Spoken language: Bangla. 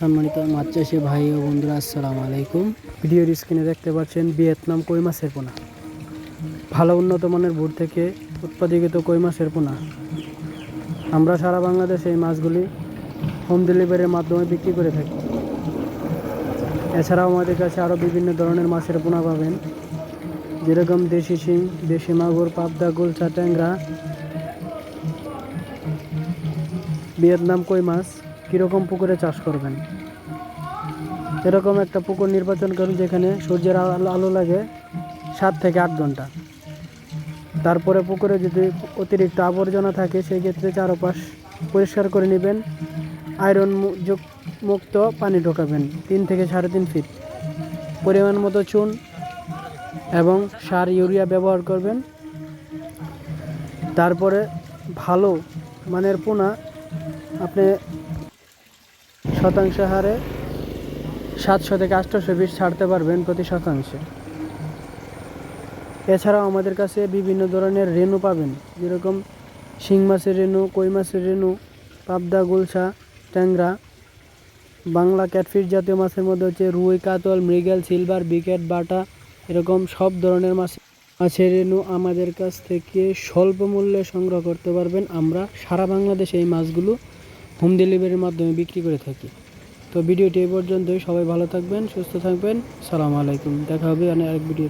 সম্মানিত মাছ চাষি ভাই ও বন্ধুরা, আসসালামু আলাইকুম। ভিডিওর স্ক্রিনে দেখতে পাচ্ছেন ভিয়েতনাম কই মাছের পোনা। ভালো উন্নত মানের বুট থেকে উৎপাদিত কই মাছের পোনা। আমরা সারা বাংলাদেশে এই মাছগুলি হোম ডেলিভারির মাধ্যমে বিক্রি করে থাকি। এছাড়াও আমাদের কাছে আরও বিভিন্ন ধরনের মাছের পোনা পাবেন। যেরকম দেশি শিং, দেশি মাগুর, পাবদা, গুলচা, ট্যাংরা। ভিয়েতনাম কই মাছ? কীরকম পুকুরে চাষ করবেন? এরকম একটা পুকুর নির্বাচন করুন যেখানে সূর্যের আলো আলো লাগে সাত থেকে আট ঘণ্টা। তারপরে পুকুরে যদি অতিরিক্ত আবর্জনা থাকে সেই ক্ষেত্রে চারপাশ পরিষ্কার করে নেবেন। আয়রন মুক্ত পানি ঢোকাবেন তিন থেকে সাড়ে তিন ফিট। পরিমাণ মতো চুন এবং সার ইউরিয়া ব্যবহার করবেন। তারপরে ভালো মানের পোনা আপনি শতাংশ হারে সাতশো থেকে আটশোশো বিশ ছাড়তে পারবেন প্রতি শতাংশে। এছাড়াও আমাদের কাছে বিভিন্ন ধরনের রেণু পাবেন, যেরকম শিং মাছের রেণু, কই মাছের রেণু, পাবদা, গুলশা, ট্যাংরা, বাংলা ক্যাটফিশ জাতীয় মাছের মধ্যে হচ্ছে রুই, কাতল, মৃগেল, সিলভার, বিকেট, বাটা, এরকম সব ধরনের মাছ মাছের রেণু আমাদের কাছ থেকে স্বল্প মূল্যে সংগ্রহ করতে পারবেন। আমরা সারা বাংলাদেশে এই মাছগুলো হোম ডেলিভারির মাধ্যমে বিক্রি করে থাকি। তো ভিডিওটি এই পর্যন্তই। সবাই ভালো থাকবেন, সুস্থ থাকবেন। সালাম আলাইকুম। দেখা হবে আরেক ভিডিও